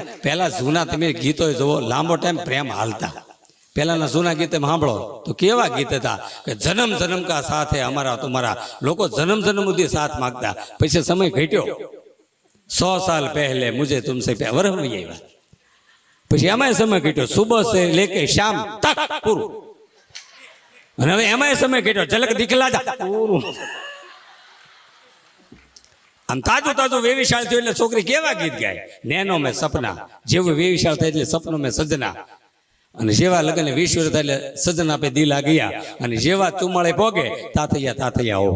પહેલા જૂના તમે ગીતો જોવો, લાંબો ટાઈમ પ્રેમ હાલતા. પહેલાના જૂના ગીતે સાંભળો. તો કેવા ગીત હતા કે જન્મ જન્મ કા સાથે અમારા તમારા લોકો જન્મ જન્મ સુધી સાથ માગતા. પછી સમય ઘટ્યો. સો સાલ પહેલે મુજે તુમસે વરહવી આવ્યા પછી એમાંય સમય ઘટ્યો. સુબહ સે લેકે શામ તક પૂરું. અને હવે એમાંય સમય ઘટ્યો. ઝલક દીખલા જા. પૂરું. આમ તાજું તાજું વેવિશાળ થયું એટલે છોકરી કેવા ગીત ગાય? નેનો મેં સપના. જેવું વેવિશાળ થાય એટલે સપનું મેં સજના અને જેવા લગ્ન વિશ્વ થાય એટલે સજના પે દિલ ગયા અને જેવા ચુમાળે પોગે તાતૈયા તાતૈયા હો.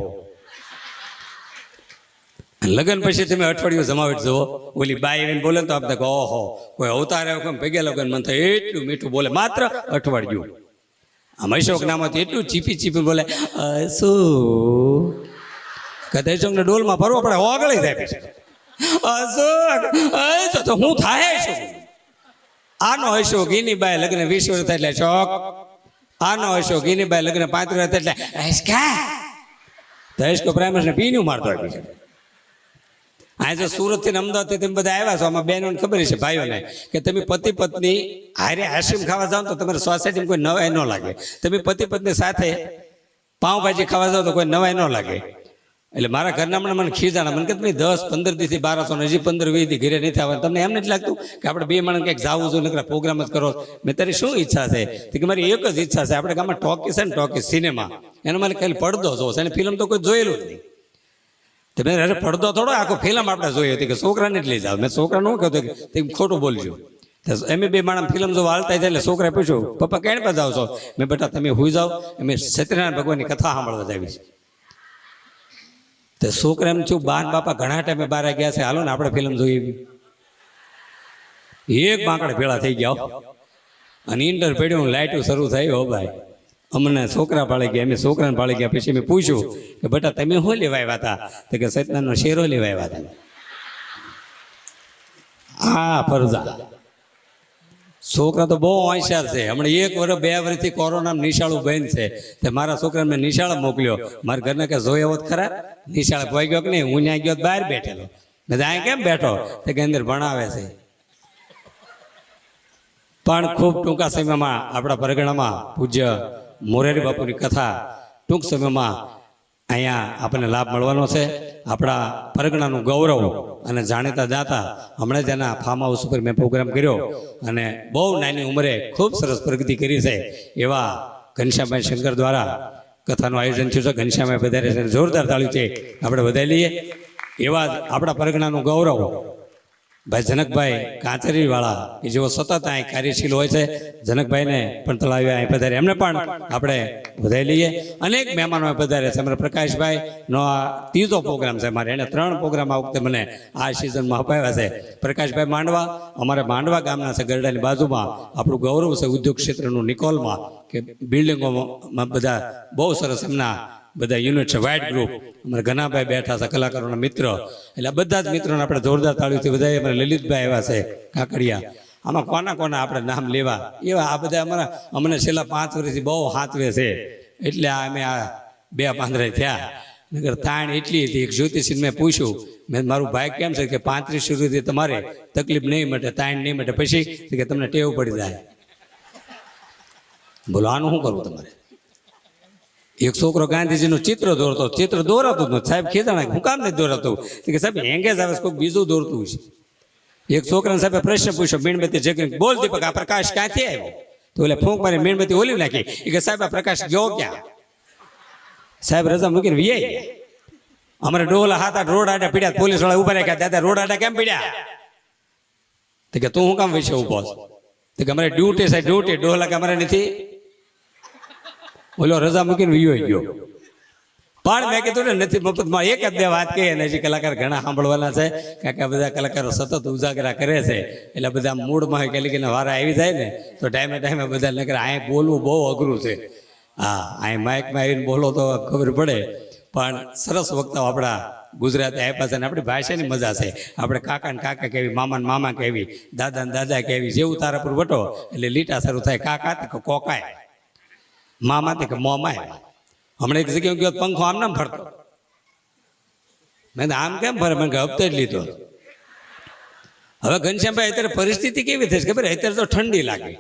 લગ્ન પછી તમે અઠવાડિયું જમાવટ જુઓ. ઓલી બાઈ આવીને બોલે તો આપણે કહો, ઓહો, કોઈ અવતાર આવ્યો કેમ? ભેગા લગ્ન મન થાય એટલું મીઠું બોલે. માત્ર અઠવાડિયું. આમ અશોક નામાંથી એટલું ચીપી ચીપી બોલે શું? કદાચ અમને ડોલમાં ભરવો પડે ઓગળી જાય તો હું થાય છું. આનો હશો એની બાય લગ્ન વીસ વર્ષ એટલે ચોક. આનો હશો એની બાય લગ્ન પાંત્રીસ વર્ષ એટલે તો અશકો પ્રાઇમર્સને પીન્યું મારતો હોય છે આજે જો સુરતથી અમદાવાદ તમે બધા આવ્યા છો, આમાં બહેનોને ખબર છે, ભાઈઓને, કે તમે પતિ પત્ની હારે આઈસ્ક્રીમ ખાવા જાઓ તો તમારે સોસાયટીમાં કોઈ નવાઈ ન લાગે. તમે પતિ પત્ની સાથે પાઉંભાજી ખાવા જાઓ તો કોઈ નવાઈ ન લાગે. એટલે મારા ઘરના મને મને ખીજાણા, મને કે તમે દસ પંદર દીથી બારસો ને હજી પંદર વીસ દી ઘરે નથી આવવાનું. તમને એમ નથી લાગતું કે આપણે બે માણસ કંઈક જાવું છું, નકરા પ્રોગ્રામ જ કરો મેં તારી શું ઈચ્છા છે? કે મારી એક જ ઈચ્છા છે, આપણે ગામમાં ટોકીસ છે ને ટોકીસ સિનેમા. એનો મને ખાલી પડદો જોવો છે અને ફિલ્મ તો કોઈ જોયેલું જ નહીં. મેં અરે, પડદો થોડો, આખો ફિલ્મ આપણે જોઈ હતી કે, છોકરાને જ લઈ જાવ મેં છોકરાને શું કહેતો કે તમે ખોટું બોલજો. તો એમ બે માણસ ફિલ્મ જો હાલતા જાય એટલે છોકરાએ પૂછ્યું, પપ્પા, કેણ પર જાવ છો? મેં બેટા, તમે હું જાઓ. મેં સત્યનારાયણ ભગવાનની કથા સાંભળવા જાવી છે. તો છોકરા એમ છું બાન બાપા ઘણા ટાઈમે બહાર ગયા છે. હાલો ને, આપણે ફિલ્મ જોઈએ. એક બાંકડે ભેળા થઈ ગયા. અને ઇન્ટર પડ્યું લાઇટો શરૂ થઈ, હો ભાઈ. અમને છોકરા પાળી ગયા, અમે છોકરાને પાળી ગયા. પછી મેં પૂછ્યું કે, બેટા, તમે શું લેવાયા હતા? તો કે સત્યનારાયણનો શેરો લેવાયા હતા. હા ફરજા. છોકરા તો બહુ હોશિયાર છે. હમણાં એક વર્ષ બે વર્ષથી કોરોના નિશાળું બંધ છે. તે મારા છોકરાને મેં નિશાળા મોકલ્યો. મારા ઘરને કે જોયો હોત ખરા? નિશાળ ભાઈ ગયો કે નહીં? હું ત્યાં ગયો બહાર બેઠેલો. મેં ત્યાં કેમ બેઠો? તે કે અંદર ભણાવે છે. પણ ખૂબ ટૂંકા સમયમાં આપણા પરગણામાં પૂજ્ય મોરારી બાપુની કથા ટૂંક સમયમાં અહીંયા આપણને લાભ મળવાનો છે. આપણા પરગણાનું ગૌરવ અને જાણીતા દાતા હમણાં જ એના ફાર્મ હાઉસ ઉપર મેં પ્રોગ્રામ કર્યો અને બહુ નાની ઉંમરે ખૂબ સરસ પ્રગતિ કરી છે એવા ઘનશ્યામભાઈ શંકર દ્વારા કથાનું આયોજન થયું છે. ઘનશ્યામભાઈ વધારે જોરદાર તાળ્યું છે. આપણે વધારી લઈએ. એવા આપણા પરગણાનું ગૌરવ ભાઈ જનકભાઈ કાંચરીવાળા, કે જેઓ સતત અહીં કાર્યશીલ હોય છે, જનકભાઈને પણ તળાવ્યા અહીં પધારે. એમને પણ આપણે વધારી લઈએ. અનેક મહેમાનો પધારે છે. અમારે પ્રકાશભાઈ નો આ ત્રીજો પ્રોગ્રામ છે મારે. એને ત્રણ પ્રોગ્રામ આ વખતે મને આ સિઝનમાં અપાવ્યા છે. પ્રકાશભાઈ માંડવા, અમારે માંડવા ગામના છે, ગરડાની બાજુમાં. આપણું ગૌરવ છે ઉદ્યોગ ક્ષેત્રનું નિકોલમાં, કે બિલ્ડિંગોમાં બધા બહુ સરસ એમના બધા યુનિટ છે વાઇટ ગ્રુપ અમારા ઘનાભાઈ બેઠા છે, કલાકારોના મિત્ર. એટલે બધા જ મિત્રોને આપણે જોરદાર તાળીઓથી બધા અમારા લલિતભાઈ એવા છે, કાકડિયા. આમાં કોના કોના આપણે નામ લેવા? એવા આ બધા અમારા, અમને છેલ્લા પાંચ વર્ષથી બહુ હાથવે છે. એટલે આ અમે આ બે પાંદરે થયા. નગર તાણ એટલી હતી. એક જ્યોતિષીને મેં પૂછ્યું, મેં મારું ભાઈ કેમ છે કે પાંત્રીસ સુધી તમારે? તકલીફ નહીં મટે, તાણ નહીં મટે. પછી? કે, તમને ટેવ પડી જાય. બોલો, આનું શું કરવું તમારે? એક છોકરો ગાંધીજીનું ચિત્ર દોરતો ચિત્ર દોરાતું જ નહોતું. સાહેબ ખીજાણા હું કામ નથી દોરાતું? તો કે સાહેબ એંગેજ આવે છે, કોઈક બીજું દોરતું છે. એક છોકરાને સાહેબે પ્રશ્ન પૂછ્યો મીણબત્તી જગી બોલ દીપક આ પ્રકાશ ક્યાંથી આવ્યો? તો એટલે ફૂંક મારી મીણબત્તી ઓલી નાખી. એ કે સાહેબ આ પ્રકાશ ગયો ક્યાં? સાહેબ રજા મૂકીને વીઆઈ ગયા. અમારે ડોલા હાથ આઠ રોડ આડા પીડ્યા પોલીસવાળા ઊભા રાખ્યા દાદા રોડ આડા કેમ પીડ્યા? તો કે તું હું કામ વિશે ઊભો છો? તો કે અમારે ડ્યુટી છે ડ્યુટી ડોલા કે અમારે નથી? ઓલો રજા મૂકીને વિયો ગયો. પણ મેં કીધું ને નથી મફતમાં એક જ બે વાત કહી અને હજી કલાકાર ઘણા સાંભળવાના છે કારણ કે બધા કલાકારો સતત ઉજાગરા કરે છે. એટલે બધા મૂડમાં કે કે વારા આવી જાય ને તો ટાઈમે ટાઈમે બધા નકર આ બોલવું બહુ અઘરું છે. હા અહીં માઇકમાં આવીને બોલો તો ખબર પડે. પણ સરસ વક્તાઓ આપણા ગુજરાતી આપ્યા છે અને આપણી ભાષાની મજા છે. આપણે કાકા ને કાકા કેવી મામા ને મામા કેવી દાદા ને દાદા કેવી જેવું તારા પર વટો એટલે લીટા શરૂ થાય કાકા તે કે મામા મોમાય હમણાં એક જગ્યાએ ગયો પંખો આમ નામ ફરતો. મેં આમ કેમ ફરે? મેં હપ્તે જ લીધો. હવે ઘનશ્યામભાઈ, અત્યારે પરિસ્થિતિ કેવી થશે ખબર? અત્યારે તો ઠંડી લાગે.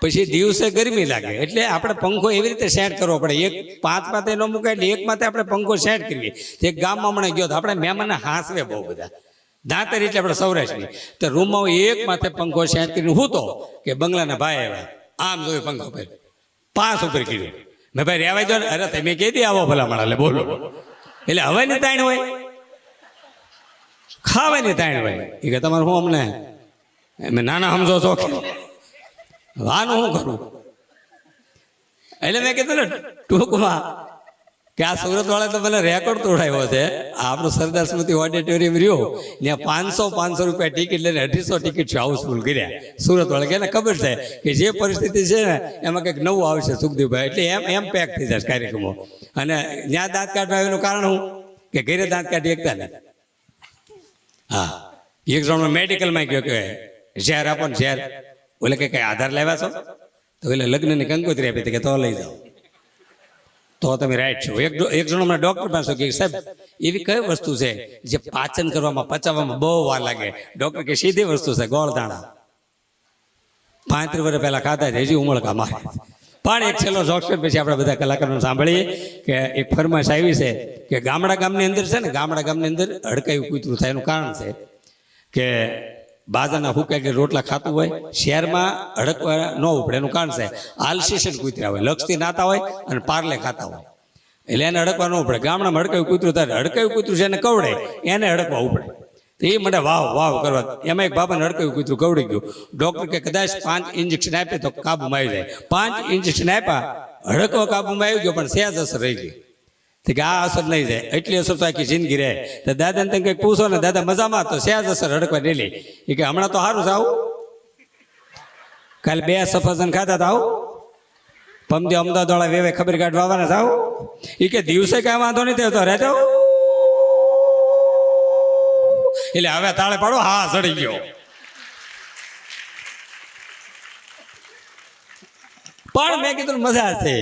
પછી દિવસે ગરમી લાગે. એટલે આપણે પંખો એવી રીતે સેટ કરવો પડે. એક પાંચ માથે ન મુકાય એટલે એક માથે આપણે પંખો સેટ કરીએ. એક ગામમાં હમણાં ગયો તો આપણે મહેમાનને હાંસવે બહુ બધા. દાંતર એટલે આપણે સૌરાષ્ટ્રની. તો રૂમમાં એક માથે પંખો સેટ કરીને હું તો કે બંગલાના ભાઈ આવ્યા. આમ જોયું પંખો પર પાંચ ઉપર કીધું. મેં ભાઈ રહેવાય જો ને. અરે, તમે કેદી આવો ભલા મળે એટલે બોલો. એટલે હવાની તાણ હોય. ખાવાની તાણ હોય. એ કે, તમારે હું અમને એમ નાના સમજો છો વાનું શું કરું? એટલે મેં કીધું ને, ટૂંકમાં કે આ સુરત વાળા તો પેલા રેકોર્ડ તોડાવ્યો છે. આપણું સરદાર સ્મૃતિ ઓડિટોરિયમ રહ્યો. ત્યાં પાંચસો પાંચસો રૂપિયા ટિકિટ લઈને અઢીસો ટિકિટ છે હાઉસફુલ કર્યા. સુરત વાળા કે એને ખબર છે કે જે પરિસ્થિતિ છે ને, એમાં કંઈક નવું આવશે સુખદેવભાઈ. એટલે એમ એમ પેક થઈ જશે કાર્યક્રમો. અને ત્યાં દાંત કાઢવા એનું કારણ શું? કે ઘરે દાંત કાઢી એકતા ને. હા. એક જણ મેડિકલમાં ગયો કે ઝેર આપો ને ઝેર. બોલે કે કઈ આધાર લાવ્યા છો? તો એટલે લગ્નની કંકોત્રી આપી હતી કે તો લઈ જાઓ. તો તમે રાઈટ છો. એક એક જણો મને ડૉક્ટર પાસે કે સાહેબ, એવી કઈ વસ્તુ છે જે પાચન કરવામાં, પચાવવામાં બહુ વાર લાગે? ડૉક્ટર કે સીધી વસ્તુ છે, ગોળ દાણા. પાંત્રીસ વર્ષ પહેલા ખાતા છે, હજી ઉમળકા મારે. પણ એક છેલ્લો જોક્સર પછી આપણે બધા કલાકારોને સાંભળીએ કે એક ફરમાશ આવી છે કે ગામડા ગામની અંદર છે ને, ગામડા ગામની અંદર હડકાયું કૂતરું થાય એનું કારણ છે કે બાજાના હુકા કે રોટલા ખાતું હોય, શહેરમાં હડકવા ન ઉપડે, એનું કારણ છે આલસીશન કૂતરા હોય. લક્ષથી નાતા હોય અને પાર્લે ખાતા હોય. એટલે એને હડકવા ન ઉપડે. ગામડામાં હડકાયું કૂતરું થાય હડકાયું કૂતરું છે એને કવડે, એને હડકવા ઉપડે. તો એ મને વાવ વાવ કરવા. એમાં એક બાબાને હડકાયું કૂતરું કવડી ગયું. ડૉક્ટર કે કદાચ પાંચ ઇન્જેક્શન આપે તો કાબુમાં આવી જાય. પાંચ ઇન્જેક્શન આપ્યા, હડકવા કાબુમાં આવી ગયો, પણ સહેજ અસર રહી ગઈ. કે આ અસર નહીં જાય એટલી અસર તો આખી જિંદગી રહે. તો દાદાને તમે કંઈક પૂછો ને દાદા મજામાં તો સહેજ અસર હડકવા ડેલી. એ કે હમણાં તો સારું સાવ કાલે બે સફરજન ખાતા હતા આવું. પમદી અમદાવાદ વાળા વેવે ખબર કાઢવા આવવાના થાવ એ કે દિવસે કાંઈ વાંધો નહીં થયો તો રહેતો એટલે હવે તાળે પાડો, હા, સડી ગયો. પણ મેં કીધું મજા છે?